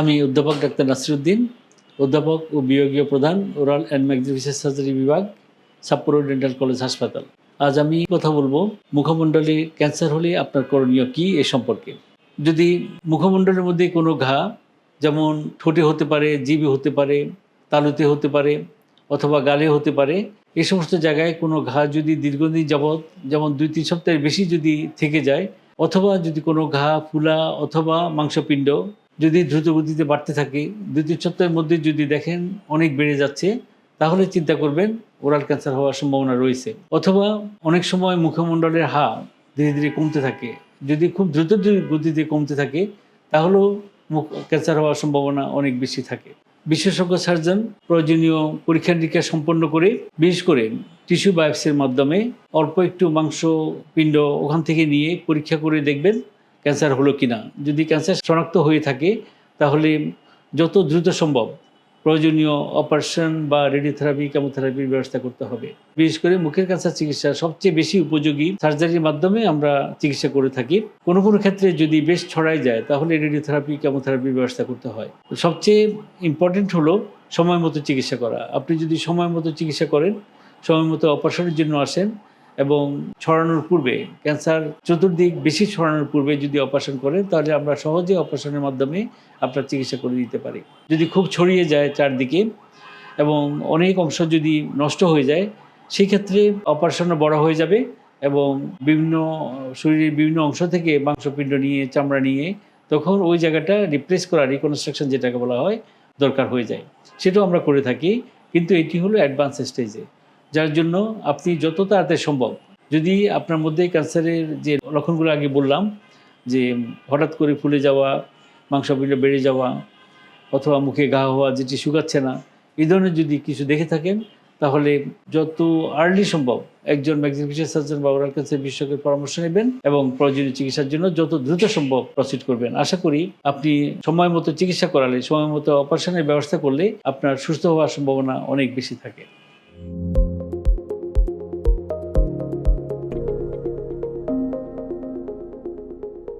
আমি অধ্যাপক ডাক্তার নাসিরুদ্দিন, অধ্যাপক ও বিভাগীয় প্রধান ওরাল অ্যান্ড ম্যাগনিফিসেস সার্জারি বিভাগ, সাপ্পোরো ডেন্টাল কলেজ হাসপাতাল। আজ আমি কথা বলব মুখমণ্ডলে ক্যান্সার হলে আপনার করণীয় কি এ সম্পর্কে। যদি মুখমণ্ডলের মধ্যে কোনো ঘা, যেমন ঠোঁটে হতে পারে, জিভে হতে পারে, তালুতে হতে পারে, অথবা গালে হতে পারে, এ সমস্ত জায়গায় কোনো ঘা যদি দীর্ঘদিন যাবৎ, যেমন দুই তিন সপ্তাহের বেশি যদি থেকে যায়, অথবা যদি কোনো ঘা, ফুলা অথবা মাংসপিণ্ড যদি দ্রুত গতিতে বাড়তে থাকে দুই তিন সপ্তাহের মধ্যে যদি দেখেন অনেক বেড়ে যাচ্ছে, তাহলে চিন্তা করবেন, ওরাল ক্যান্সার হওয়ার সম্ভাবনা রয়েছে। অথবা অনেক সময় মুখমণ্ডলের হা ধীরে ধীরে কমতে থাকে। যদি খুব দ্রুত গতিতে কমতে থাকে, তাহলেও মুখ ক্যান্সার হওয়ার সম্ভাবনা অনেক বেশি থাকে। বিশেষজ্ঞ সার্জন প্রয়োজনীয় পরীক্ষা নিরীক্ষা সম্পন্ন করে, বিশেষ করে টিস্যু বায়োপসির মাধ্যমে অল্প একটু মাংস, পিণ্ড ওখান থেকে নিয়ে পরীক্ষা করে দেখবেন। ক্যান্সার হলো কি না যদি ক্যান্সার শনাক্ত হয়ে থাকে, তাহলে যত দ্রুত সম্ভব প্রয়োজনীয় অপারেশন বা রেডিওথেরাপি, কেমোথেরাপির ব্যবস্থা করতে হবে। বিশেষ করে মুখের ক্যান্সার চিকিৎসা সবচেয়ে বেশি উপযোগী সার্জারির মাধ্যমে আমরা চিকিৎসা করে থাকি। কোনো কোনো ক্ষেত্রে যদি বেশ ছড়াই যায়, তাহলে রেডিওথেরাপি, কেমোথেরাপির ব্যবস্থা করতে হয়। সবচেয়ে ইম্পর্টেন্ট হলো সময় মতো চিকিৎসা করা। আপনি যদি সময় মতো চিকিৎসা করেন, সময় মতো অপারেশনের জন্য আসেন এবং ছড়ানোর পূর্বে, ক্যান্সার চতুর্দিক বেশি ছড়ানোর পূর্বে যদি অপারেশন করেন, তাহলে আমরা সহজে অপারেশনের মাধ্যমে আপনার চিকিৎসা করে দিতে পারি। যদি খুব ছড়িয়ে যায় চারদিকে এবং অনেক অংশ যদি নষ্ট হয়ে যায় সেই ক্ষেত্রে অপারেশনও বড় হয়ে যাবে এবং বিভিন্ন, শরীরের বিভিন্ন অংশ থেকে মাংসপিণ্ড নিয়ে, চামড়া নিয়ে তখন ওই জায়গাটা রিপ্লেস করা রিকনস্ট্রাকশন যেটাকে বলা হয়, দরকার হয়ে যায়। সেটাও আমরা করে থাকি, কিন্তু এটি হলো অ্যাডভান্স স্টেজে যার জন্য আপনি যত তাড়াতাড়ি সম্ভব, যদি আপনার মধ্যে ক্যান্সারের যে লক্ষণগুলো আগে বললাম, যে হঠাৎ করে ফুলে যাওয়া মাংসপিণ্ড বেড়ে যাওয়া অথবা মুখে ঘা হওয়া, যেটি শুকাচ্ছে না এই ধরনের যদি কিছু দেখে থাকেন, তাহলে যত আর্লি সম্ভব একজন ম্যাগনিফিশিয়াল সার্জন বা ওরাল ক্যান্সার বিশেষজ্ঞের পরামর্শ নেবেন এবং প্রয়োজনীয় চিকিৎসার জন্য যত দ্রুত সম্ভব প্রসিড করবেন। আশা করি আপনি সময় মতো চিকিৎসা করালে, সময় মতো অপারেশনের ব্যবস্থা করলে আপনার সুস্থ হওয়ার সম্ভাবনা অনেক বেশি থাকে।